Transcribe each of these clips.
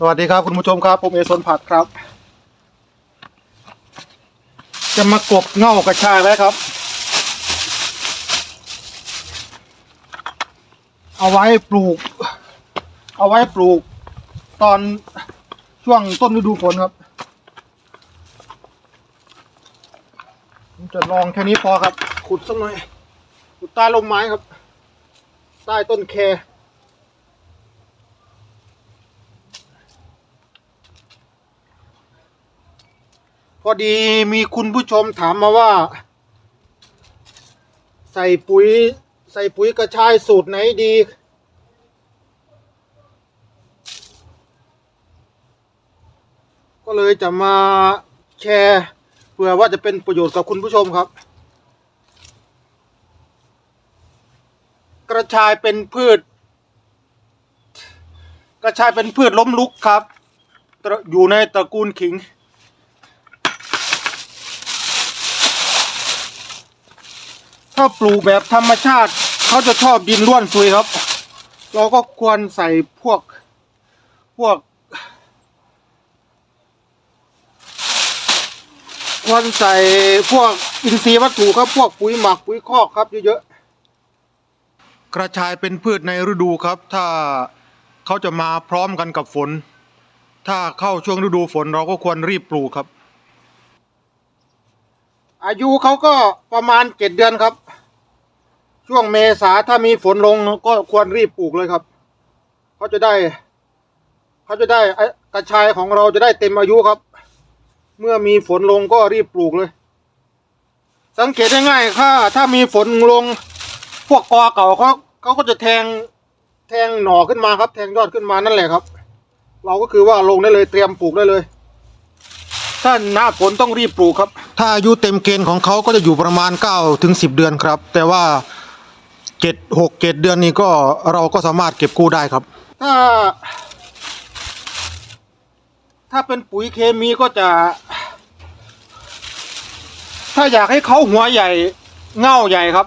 สวัสดีครับคุณผู้ชมครับผมเอซนผัดครับ จะมากบเง่ากระชายไว้ครับ เอาไว้ปลูก เอาไว้ปลูก ตอนช่วงต้นฤดูฝนครับผมจะลองแค่นี้พอครับ ขุดสักหน่อยขุดใต้ลมไม้ครับ ใต้ต้นแค อดีมีคุณผู้ชมถามมาว่า ใส่ปุ๋ย ใส่ปุ๋ยกระชายสูตรไหนดี ก็เลยจะมาแชร์เพื่อว่าจะเป็นประโยชน์กับคุณผู้ชมครับ กระชายเป็นพืช กระชายเป็นพืชล้มลุกครับ อยู่ในตระกูลขิง ถ้าปลูกแบบธรรมชาติเขาจะชอบดินร่วนซุยครับ เราก็ควรใส่พวกพวก ควรใส่พวกอินทรีย์วัตถุครับพวกปุ๋ยหมักปุ๋ยคอกครับเยอะๆกระชายเป็นพืชในฤดูครับ ถ้าเขาจะมาพร้อมกันกับฝน ถ้าเข้าช่วงฤดูฝนเราก็ควรรีบปลูกครับ อายุเขาก็ประมาณเจ็ดเดือนครับ ช่วงเมษาถ้ามีฝนลงก็ควรรีบปลูกเลยครับเขาจะได้เขาจะได้กระชายของเราจะได้เต็มอายุครับ เมื่อมีฝนลงก็รีบปลูกเลย สังเกตง่ายๆถ้าถ้ามีฝนลง พวกกอเก่าเขาเขาก็จะแทงแทงหน่อขึ้นมาครับ แทงยอดขึ้นมานั่นแหละครับ เราก็คือว่าลงได้เลยเตรียมปลูกได้เลย ถ้าหน้าฝนต้องรีบปลูกครับ ถ้าอายุเต็มเกณฑ์ของเขาก็จะอยู่ประมาณ9ถึง10 เดือนครับ แต่ว่าเจ็ดหกเจ็ดเดือนนี้ก็เราก็สามารถเก็บกู้ได้ครับ ถ้า ถ้าเป็นปุ๋ยเคมีก็จะ ถ้าอยากให้เขาหัวใหญ่เง่าใหญ่ครับ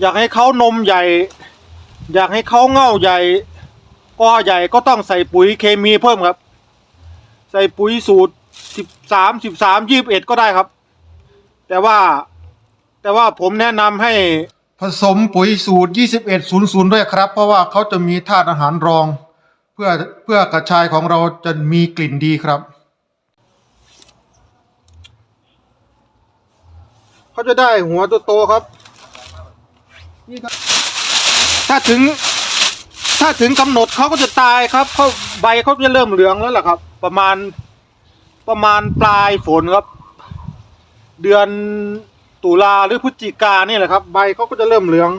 อยากให้เขานมใหญ่ อยากให้เขาเง่าใหญ่กอใหญ่ก็ต้องใส่ปุ๋ยเคมีเพิ่มครับ ใส่ปุ๋ยสูตร สิบสามสิบสามยี่บเอ็ดก็ได้ครับ แต่ว่าแต่ว่าผมแนะนำให้ผสมปุ๋ยสูตรยี่สิบเอ็ดศูนย์ศูนย์ด้วยครับ เพราะว่าเขาจะมีธาตุอาหารรอง เพื่อเพื่อกระชายของเราจะมีกลิ่นดีครับ เขาจะได้หัวโตๆครับนี่ครับถ้าถึง ถ้าถึงกำหนดเขาก็จะตายครับเขาใบเขาจะเริ่มเหลืองแล้วล่ะครับ ประมาณ ประมาณปลายฝนครับ เดือนตุลาหรือพฤศจิกานี่แหละครับ ใบเขาก็จะเริ่มเหลือง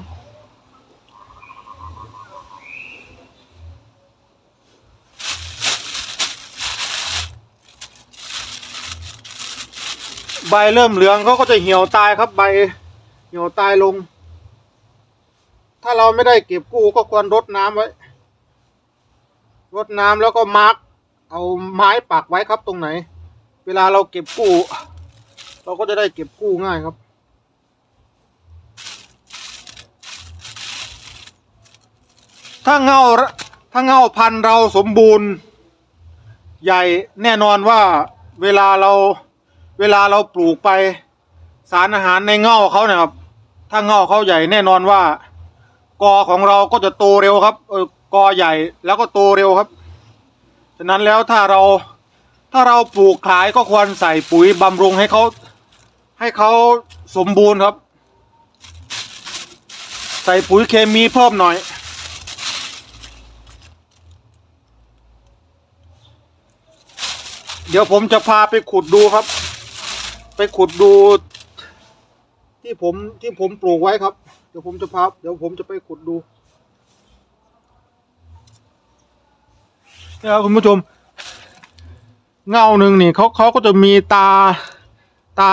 ใบเริ่มเหลืองเขาก็จะเหี่ยวตายครับใบเหี่ยวตายลง ถ้าเราไม่ได้เก็บกู้ก็ควรรดน้ำไว้ รดน้ำแล้วก็มาร์กเอาไม้ปักไว้ครับตรงไหน เวลาเราเก็บกู้ เราก็จะได้เก็บกู้ง่ายครับ ถ้าเงาถ้าเงาพันเราสมบูรณ์ใหญ่แน่นอนว่าเวลาเราเวลาเราปลูกไปสารอาหารในเงาเขาเนี่ยครับ ถ้าเงาเขาใหญ่แน่นอนว่า กอของเราก็จะโตเร็วครับเออกอใหญ่แล้วก็โตเร็วครับ ฉะนั้นแล้วถ้าเรา ถ้าเราปลูกขายก็ควรใส่ปุ๋ยบำรุงให้เขาให้เขาสมบูรณ์ครับ ใส่ปุ๋ยเคมีเพิ่มหน่อย เดี๋ยวผมจะพาไปขุดดูครับ ไปขุดดู ที่ผมที่ผมปลูกไว้ครับ เดี๋ยวผมจะพาเดี๋ยวผมจะไปขุดดูนี่ครับคุณผู้ชม เงาหนึ่งนี่เขาเขาก็จะมีตาตา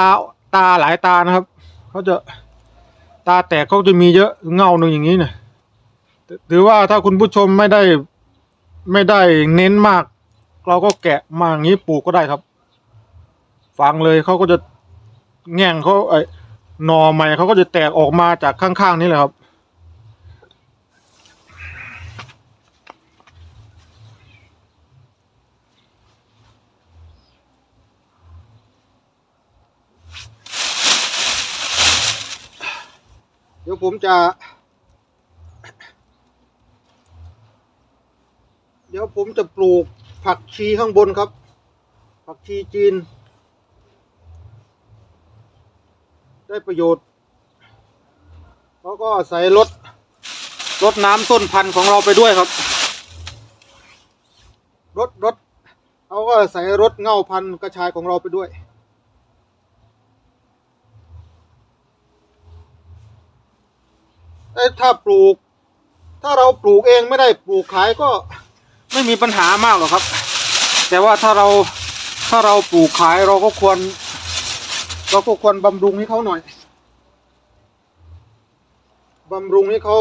ตาหลายตานะครับเขาจะตาแตกเขาจะมีเยอะเงาหนึ่งอย่างนี้เนี่ยถือว่าถ้าคุณผู้ชมไม่ได้ไม่ได้เน้นมาก เราก็แกะมาอย่างนี้ปลูกก็ได้ครับ ฟังเลยเขาก็จะแง่งเขาไอ้หน่อใหม่เขาก็จะแตกออกมาจากข้างๆนี่แหละครับ ผมจะ เดี๋ยวผมจะปลูกผักชีข้างบนครับ ผักชีจีน ได้ประโยชน์แล้วก็ใส่รดรดน้ำต้นพันธุ์ของเราไปด้วยครับรดรดเขาก็ใส่รดเง่าพันธุ์กระชายของเราไปด้วย เอ้ถ้าปลูก ถ้าเราปลูกเองไม่ได้ปลูกขายก็ไม่มีปัญหามากหรอกครับ แต่ว่าถ้าเราถ้าเราปลูกขายเราก็ควร เราก็ควรบำรุงให้เขาหน่อยบำรุงให้เขา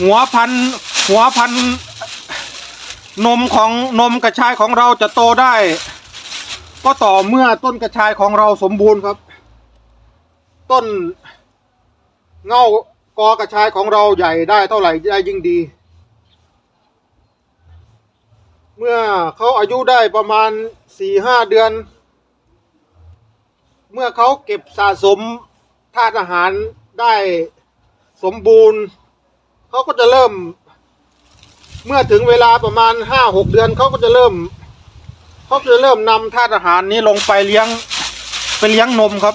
หัวพันหัวพันนมของนมกระชายของเราจะโตได้ ก็ต่อเมื่อต้นกระชายของเราสมบูรณ์ครับ ต้น เงากอกระชายของเราใหญ่ได้เท่าไหร่ได้ยิ่งดี เมื่อเขาอายุได้ประมาณสี่ห้าเดือน เมื่อเขาเก็บสะสมธาตุอาหารได้สมบูรณ์ เขาก็จะเริ่ม เมื่อถึงเวลาประมาณห้าหกเดือนเขาก็จะเริ่มเขาจะเริ่มนำธาตุอาหารนี้ลงไปเลี้ยงไปเลี้ยงนมครับ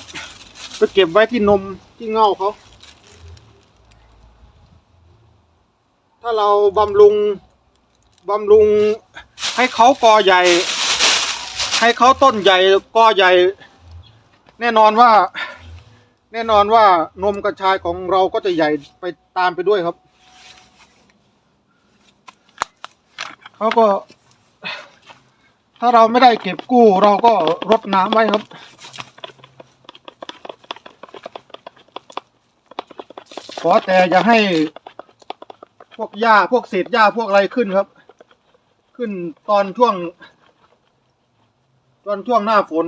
ไปเก็บไว้ที่นมที่เง่าเขา ถ้าเราบำรุงบำรุงให้เขากอใหญ่ ให้เขาต้นใหญ่กอใหญ่ แน่นอนว่า แน่นอนว่านมกระชายของเราก็จะใหญ่ไปตามไปด้วยครับเขาก็ ถ้าเราไม่ได้เก็บกู้เราก็รดน้ำไว้ครับ ขอแต่อย่าให้พวกหญ้าพวกเศษหญ้าพวกอะไรขึ้นครับ ขึ้นตอนช่วง ตอนช่วงหน้าฝน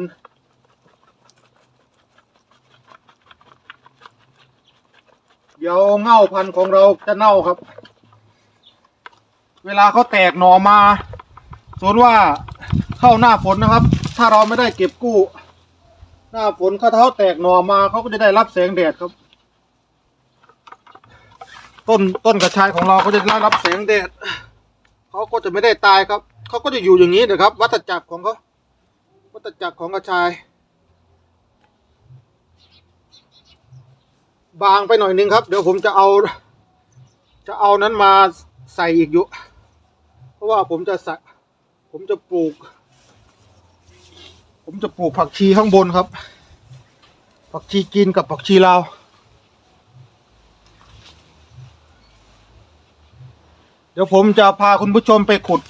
เดี๋ยวเง่าพันธุ์ของเราจะเน่าครับ เวลาเขาแตกหน่อมาสมมติว่าเข้าหน้าฝนนะครับ ถ้าเราไม่ได้เก็บกู้ หน้าฝนเขาเท้าแตกหน่อมาเขาก็จะได้รับแสงแดดครับ ต้นต้นกระชายของเราก็จะได้รับแสงแดดเขาก็จะไม่ได้ตายครับเขาก็จะอยู่อย่างนี้นะครับ วัฏจักรของเขาวัฏจักรของกระชาย บางไปหน่อยนึงครับ เดี๋ยวผมจะเอา จะเอานั้นมาใส่อีกอยู่ เพราะว่าผมจะใส่ผมจะปลูก ผมจะปลูกผักชีข้างบนครับ ผักชีจีนกับผักชีลาว เดี๋ยวผมจะพาคุณผู้ชมไปขุด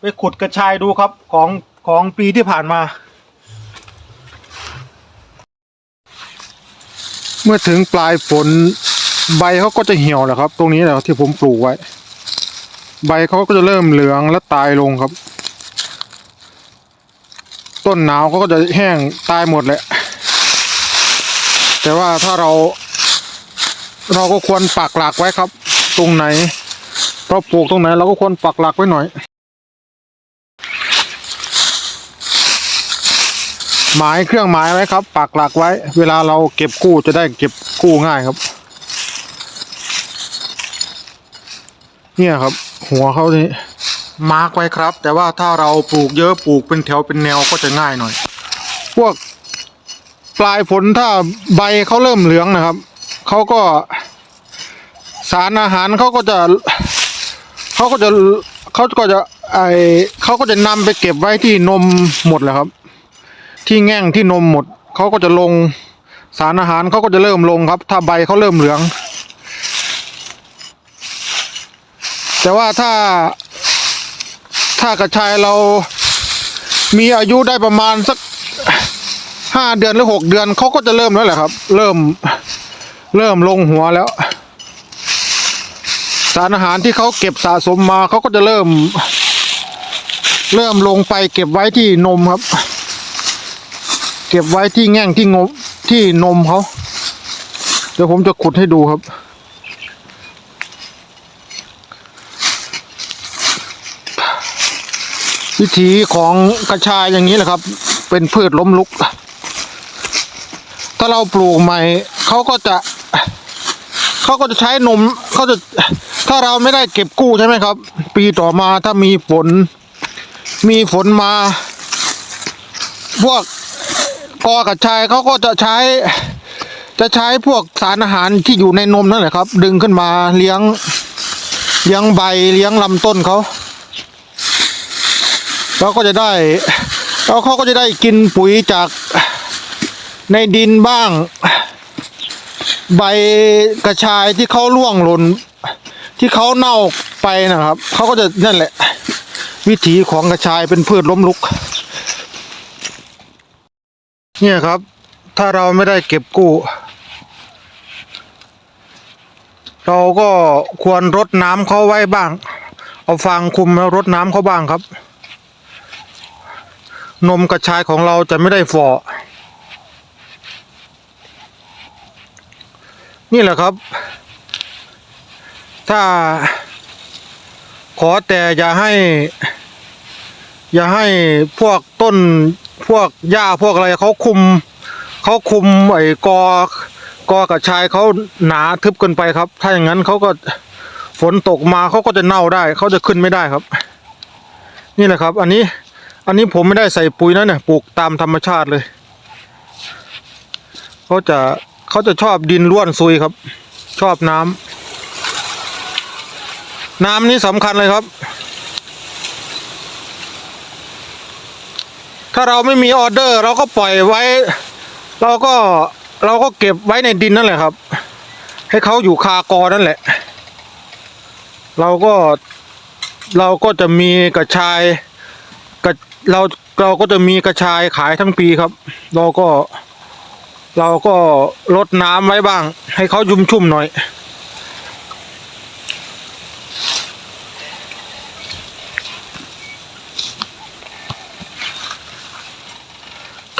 ไปขุดกระชายดูครับของของปีที่ผ่านมา เมื่อถึงปลายฝนใบเขาก็จะเหี่ยวแหละครับ ตรงนี้แหละที่ผมปลูกไว้ ใบเขาก็จะเริ่มเหลืองและตายลงครับ ต้นหนาวเขาก็จะแห้งตายหมดแหละแต่ว่าถ้าเรา เราก็ควรปักหลักไว้ครับ ตรงไหน เราปลูกตรงไหนเราก็ควรปักหลักไว้หน่อย หมายเครื่องหมายไว้ครับ ปักหลักไว้ เวลาเราเก็บกู้จะได้เก็บกู้ง่ายครับ เนี่ยครับ หัวเขานี่มาร์กไว้ครับ แต่ว่าถ้าเราปลูกเยอะปลูกเป็นแถวเป็นแนวก็จะง่ายหน่อย พวกปลายฝนถ้าใบเขาเริ่มเหลืองนะครับเขาก็สารอาหารเขาก็จะ เขาก็จะเขาก็จะไอเขาก็จะนำไปเก็บไว้ที่นมหมดแหละครับ ที่แง่งที่นมหมดเขาก็จะลงสารอาหารเขาก็จะเริ่มลงครับ ถ้าใบเขาเริ่มเหลือง แต่ว่าถ้าถ้ากระชายเรามีอายุได้ประมาณสักห้าเดือนหรือหกเดือนเขาก็จะเริ่มแล้วแหละครับ เริ่มเริ่มลงหัวแล้ว สารอาหารที่เขาเก็บสะสมมาเขาก็จะเริ่ม เริ่มลงไปเก็บไว้ที่นมครับ เก็บไว้ที่แง่งที่งมที่นมเขาเดี๋ยวผมจะขุดให้ดูครับวิธีของกระชายอย่างนี้แหละครับ เป็นพืชล้มลุก ถ้าเราปลูกใหม่เขาก็จะเขาก็จะใช้นมเขาจะ ถ้าเราไม่ได้เก็บกู้ใช่ไหมครับ ปีต่อมาถ้ามีฝน มีฝนมา พวกกอกระชายเขาก็จะใช้ จะใช้พวกสารอาหารที่อยู่ในนมนั่นแหละครับ ดึงขึ้นมาเลี้ยงเลี้ยงใบเลี้ยงลำต้นเขาแล้วก็จะได้แล้วเขาก็จะได้กินปุ๋ยจากในดินบ้าง ใบกระชายที่เขาล่วงหล่น ที่เขาเน่าไปนะครับเขาก็จะนั่นแหละ วิถีของกระชายเป็นพืชล้มลุก เนี่ยครับ ถ้าเราไม่ได้เก็บกู้ เราก็ควรรดน้ำเขาไว้บ้าง เอาฟางคุมแล้วรดน้ำเขาบ้างครับ นมกระชายของเราจะไม่ได้ฝ่อนี่แหละครับ ถ้า ขอแต่อย่าให้ อย่าให้พวกต้นพวกหญ้าพวกอะไรเขาคุมเขาคุมไอ้กอกอกระชายเขาหนาทึบเกินไปครับ ถ้าอย่างนั้นเขาก็ฝนตกมาเขาก็จะเน่าได้เขาจะขึ้นไม่ได้ครับ นี่แหละครับ อันนี้อันนี้ผมไม่ได้ใส่ปุ๋ยนะเนี่ยปลูกตามธรรมชาติเลยเขาจะเขาจะชอบดินร่วนซุยครับ ชอบน้ำ น้ำนี่สำคัญเลยครับ ถ้าเราไม่มีออเดอร์ เราก็ปล่อยไว้ เราก็เราก็เก็บไว้ในดินนั่นแหละครับ ให้เขาอยู่คากอนั่นแหละ เราก็เราก็จะมีกระชายกระเราเราก็จะมีกระชายขายทั้งปีครับ เราก็ เราก็ลดน้ำไว้บ้าง ให้เขาชุ่มชุ่มหน่อย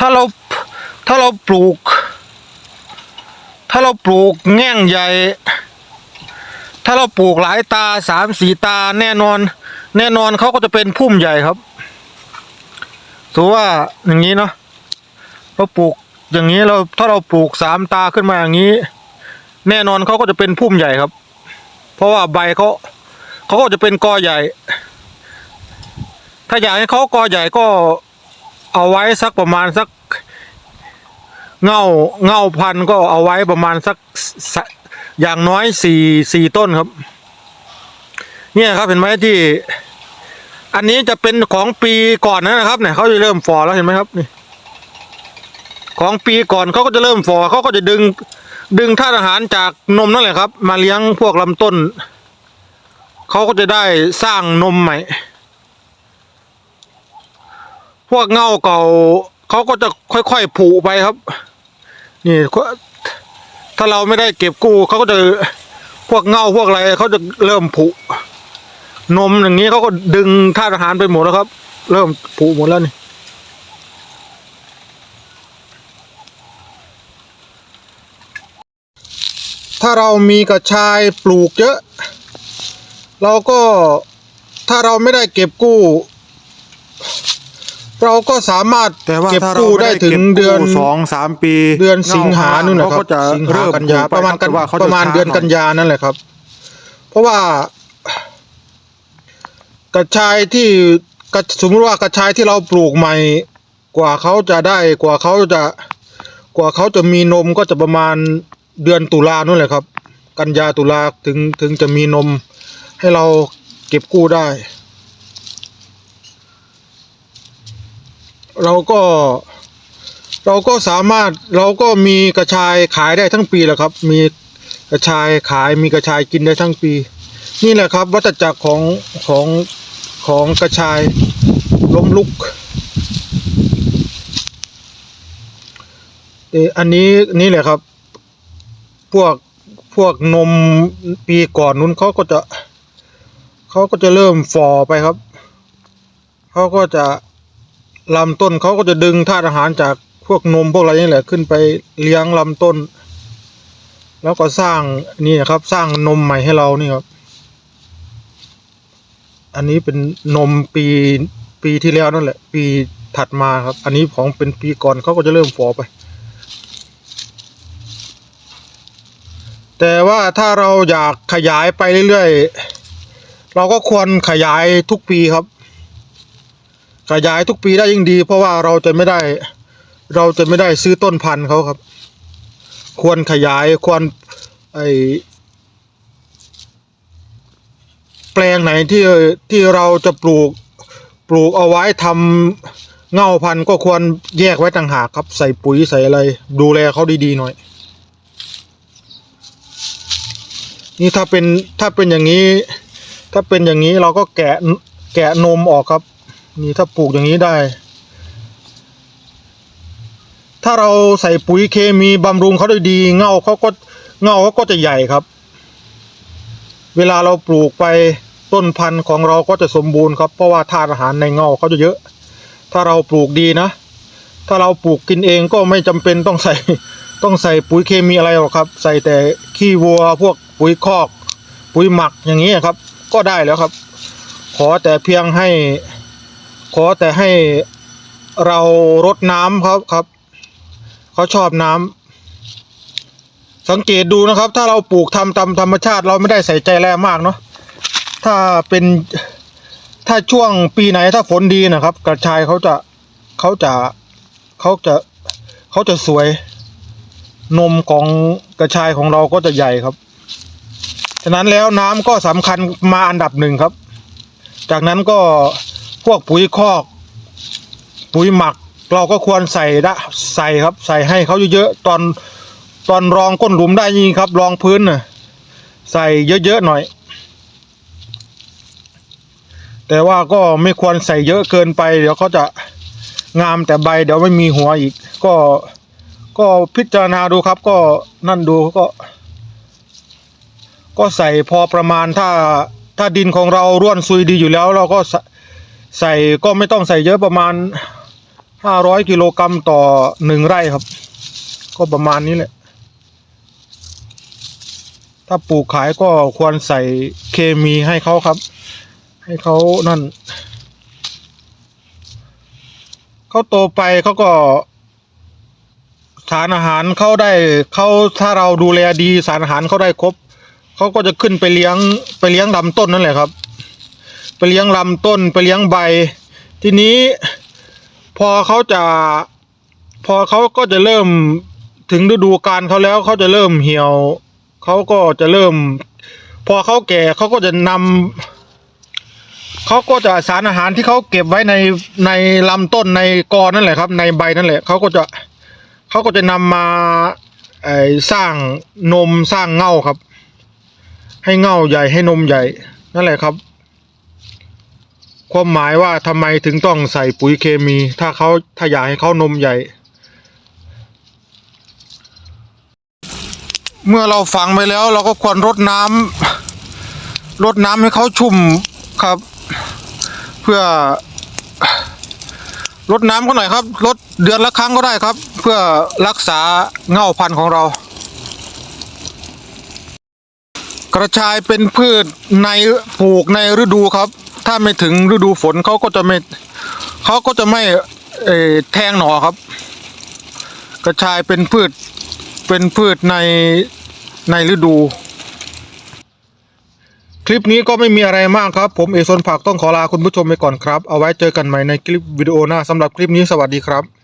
ถ้าเราถ้าเราปลูก ถ้าเราปลูกแง่งใหญ่ ถ้าเราปลูกหลายตาสามสีตาแน่นอน แน่นอนเขาก็จะเป็นพุ่มใหญ่ครับถือว่าอย่างนี้เนาะเราปลูกอย่างนี้เราถ้าเราปลูกสามตาขึ้นมาอย่างนี้ แน่นอนเขาก็จะเป็นพุ่มใหญ่ครับ เพราะว่าใบเขาเขาก็จะเป็นกอใหญ่ ถ้าอยากให้เขากอใหญ่ก็ เอาไว้สักประมาณสักเง่าเง่าพันก็เอาไว้ประมาณสักสอย่างน้อยสี่สี่ต้นครับ เนี่ยครับเห็นไหมที่ อันนี้จะเป็นของปีก่อนนะครับเนี่ยเขาจะเริ่มฟอแล้วเห็นไหมครับนี่ของปีก่อนเขาก็จะเริ่มฟอเขาก็จะดึง ดึงธาตุอาหารจากนมนั่นแหละครับ มาเลี้ยงพวกลำต้นเขาก็จะได้สร้างนมใหม่ พวกเง่าเก่าเขาก็จะค่อยๆผุไปครับ นี่ถ้าเราไม่ได้เก็บกู้เขาก็จะพวกเง่าพวกอะไรเขาจะเริ่มผุ นมอย่างนี้เขาก็ดึงธาตุอาหารไปหมดแล้วครับ เริ่มผุหมดแล้วนี่ถ้าเรามีกระชายปลูกเยอะ เราก็ถ้าเราไม่ได้เก็บกู้ เราก็สามารถแต่ว่าเก็บถ้าเรากู้ไม่ได้ได้ถึเก็งบเดือนกู้สองสามปีเดือนสิงหานู่นนะคเขารับก็จะสิงหาเริ่มกันยาปลูประมาณกันแต่ว่าเขาประมาณช้เดือนหกันยานั่นแหละครับ เพราะว่ากระชายที่กระสมมติว่ากระชายที่เราปลูกใหม่ กว่าเขาจะได้กว่าเขาจะ กว่าเขาจะมีนมก็จะประมาณเดือนตุลานู่นแหละครับ กันยาตุลาถึงถึงจะมีนม ให้เราเก็บกู้ได้ เราก็เราก็สามารถเราก็มีกระชายขายได้ทั้งปีแหละครับ มีกระชายขายมีกระชายกินได้ทั้งปี นี่แหละครับ วัฏจักรของของของกระชายล้มลุกเอออันนี้นี่แหละครับ พวกพวกนมปีก่อนนู้นเขาก็จะเขาก็จะเริ่มฝ่อไปครับเขาก็จะ ลำต้นเขาก็จะดึงธาตุอาหารจากพวกนมพวกอะไรนี่แหละขึ้นไปเลี้ยงลำต้น แล้วก็สร้างนี่นะครับ สร้างนมใหม่ให้เรานี่ครับ อันนี้เป็นนมปีปีที่แล้วนั่นแหละ ปีถัดมาครับ อันนี้ของเป็นปีก่อนเขาก็จะเริ่มฟอไป แต่ว่าถ้าเราอยากขยายไปเรื่อยๆ เราก็ควรขยายทุกปีครับ ขยายทุกปีได้ยิ่งดี เพราะว่าเราจะไม่ได้ เราจะไม่ได้ซื้อต้นพันธุ์เขาครับ ควรขยายควรไอแปลงไหนที่ที่เราจะปลูกปลูกเอาไว้ทำเง่าพันธุ์ก็ควรแยกไว้ต่างหากครับ ใส่ปุ๋ยใส่อะไร ดูแลเขาดีๆหน่อย นี่ถ้าเป็นถ้าเป็นอย่างนี้ ถ้าเป็นอย่างนี้เราก็แกะแกะนมออกครับ นี่ถ้าปลูกอย่างนี้ได้ ถ้าเราใส่ปุ๋ยเคมีบำรุงเขาได้ดี เงาเขาก็เงาเขาก็จะใหญ่ครับ เวลาเราปลูกไปต้นพันธุ์ของเราก็จะสมบูรณ์ครับเพราะว่าธาตุอาหารในเงาเขาจะเยอะ ถ้าเราปลูกดีนะ ถ้าเราปลูกกินเองก็ไม่จำเป็นต้องใส่ต้องใส่ปุ๋ยเคมีอะไรหรอกครับ ใส่แต่ขี้วัวพวกปุ๋ยคอก ปุ๋ยหมักอย่างนี้ครับ ก็ได้แล้วครับ ขอแต่เพียงให้ ขอแต่ให้เรารดน้ำครับครับ เขาชอบน้ำสังเกตดูนะครับ ถ้าเราปลูกทำตามธรรมชาติ เราไม่ได้ใส่ใจแรงมากเนาะถ้าเป็นถ้าช่วงปีไหนถ้าฝนดีนะครับ กระชายเขาจะเขาจะเขาจะเขาจะสวย นมของกระชายของเราก็จะใหญ่ครับฉะนั้นแล้วน้ำก็สำคัญมาอันดับหนึ่งครับ จากนั้นก็ พวกปุ๋ยคอก ปุ๋ยหมัก เราก็ควรใส่ละใส่ครับ ใส่ให้เขาเยอะๆตอนตอนรองก้นหลุมได้ยิงครับ รองพื้นน่ะใส่เยอะๆหน่อย แต่ว่าก็ไม่ควรใส่เยอะเกินไป เดี๋ยวเขาจะงามแต่ใบเดี๋ยวไม่มีหัวอีก ก็ก็พิจารณาดูครับ ก็นั่นดูก็ ก็ใส่พอประมาณถ้าถ้าดินของเราร่วนซุยดีอยู่แล้ว เราก็ ใส่ก็ไม่ต้องใส่เยอะประมาณห้าร้อยกิโลกรัมต่อหนึ่งไร่ครับ ก็ประมาณนี้แหละ ถ้าปลูกขายก็ควรใส่เคมีให้เขาครับ ให้เขานั่นเขาโตไปเขาก็สารอาหารเขาได้เขาถ้าเราดูแลดีสารอาหารเขาได้ครบเขาก็จะขึ้นไปเลี้ยงไปเลี้ยงลำต้นนั่นแหละครับ ไปเลี้ยงลำต้นไปเลี้ยงใบ ทีนี้พอเขาจะพอเขาก็จะเริ่มถึงฤดูกาลเขาแล้วเขาจะเริ่มเหี่ยวเขาก็จะเริ่ม พอเขาแก่เขาก็จะนำเขาก็จะสารอาหารที่เขาเก็บไว้ในในลำต้นในกอนั่นแหละครับ ในใบนั่นแหละเขาก็จะเขาก็จะนำมาไอสร้างนมสร้างเง่าครับ ให้เง่าใหญ่ให้นมใหญ่นั่นแหละครับ ความหมายว่าทำไมถึงต้องใส่ปุ๋ยเคมี ถ้าเขาถ้าอยากให้เขานมใหญ่ เมื่อเราฝังไปแล้ว เราก็ควรรดน้ำรดน้ำให้เขาชุ่มครับ เพื่อลดน้ำก็หน่อยครับลดเดือนละครั้งก็ได้ครับ เพื่อรักษาเง่าพันธุ์ของเรา กระชายเป็นพืชในปลูกในฤดูครับ ถ้าไม่ถึงฤดูฝนเขาก็จะไม่เขาก็จะไม่เอแทงหน่อครับ กระชายเป็นพืชเป็นพืชในในฤดู คลิปนี้ก็ไม่มีอะไรมากครับ ผมเอซนผักต้องขอลาคุณผู้ชมไปก่อนครับ เอาไว้เจอกันใหม่ในคลิปวิดีโอหน้าสำหรับคลิปนี้สวัสดีครับ